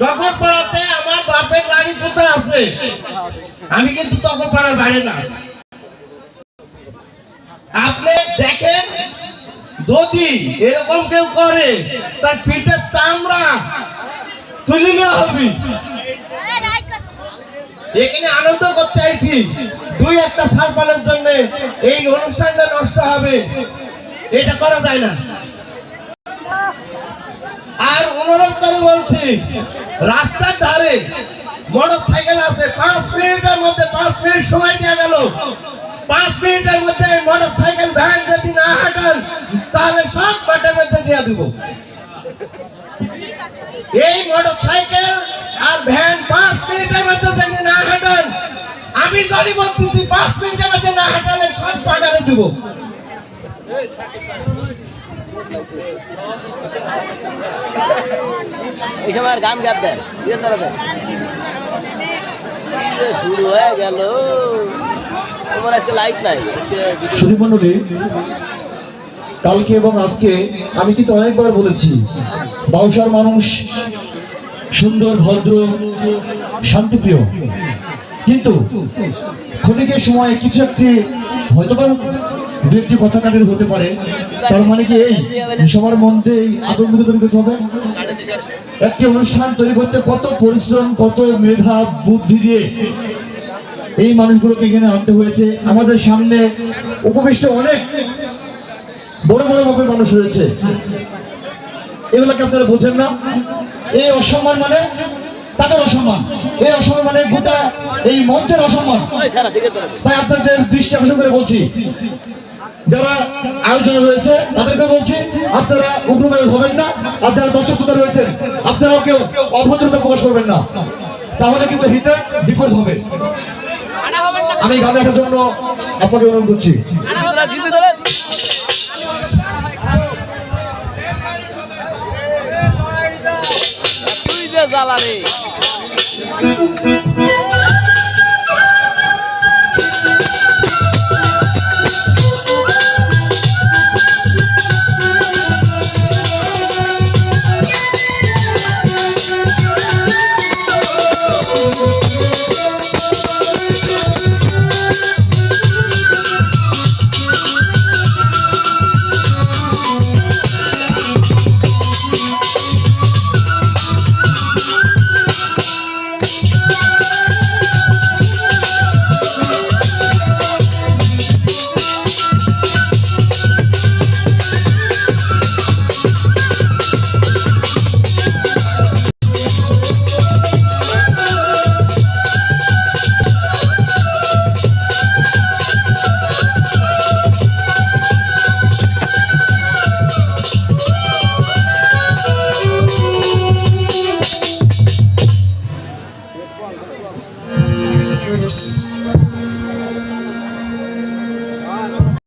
চকর পাড়াতে আমার বাপের লাড়ি পোতা আছে। আমি কিন্তু চকর পাড়ার বাইরে না। আপনি দেখেন, যদি এরকম কেউ করে, তার পিঠের চামড়া তুলে নেওয়া হবে। এখানে আনন্দ করতে আইছি। দুই একটা সারপালের জন্য এই অনুষ্ঠানটা নষ্ট হবে। এটা করা যায় না। আর অনুরোধ করে বলছি রাস্তার ধারে মোটর সাইকেল আছে, পাঁচ মিনিটের মধ্যে, পাঁচ মিনিট সময় দেওয়া গেল। পাঁচ মিনিটের মধ্যে মোটর সাইকেল ভ্যান যদি না হাঁটান, তাহলে সব মাঠের মধ্যে দিয়ে দিব। এই মোটর সাইকেল আর ভ্যান পাঁচ মিনিটের মধ্যে যদি না হাঁটান, আমি যদি বলতেছি পাঁচ মিনিটের মধ্যে না হাঁটালে সব বাজারে দিব। এই সময় আর গান গাব দেন শুরু হয়ে গেল। তোমার আজকে লাইট নাই, আজকে মন্ডলী কালকে এবং আজকে আমি কিন্তু অনেকবার বলেছি, বাউসার মানুষ সুন্দর, ভদ্র, শান্তিপ্রিয়। কিন্তু ক্ষণিকের সময় কিছু একটি হয়তো দু একটি কথা কাটের হতে পারে। তার মানে কি এই সবার মধ্যে এই আতঙ্ক তৈরি করতে হবে? একটি অনুষ্ঠান তৈরি করতে কত পরিশ্রম, কত মেধা, বুদ্ধি দিয়ে এই মানুষগুলোকে এখানে আনতে হয়েছে। আমাদের সামনে উপবিষ্ট অনেক বড় বড় মাপের মানুষ রয়েছে। এগুলোকে আপনারা বোঝেন না। এই অসম্মান মানে তাদের অসম্মান। এই অসম্মান মানে গোটা এই মঞ্চের অসম্মান। তাই আপনাদের দৃষ্টি আকর্ষণ করে বলছি যারা আয়োজনে রয়েছে, তাদেরকে বলছি, আপনারা উগ্রমেজ হবেন না, আপনারা দর্শক শ্রোতা রয়েছেন, আপনারাও কেউ অভদ্রতা প্রকাশ করবেন না। তাহলে কিন্তু হিতে বিপদ হবে। আমি গান দেখার জন্য আপনাকে অনুরোধ করছি। তোরা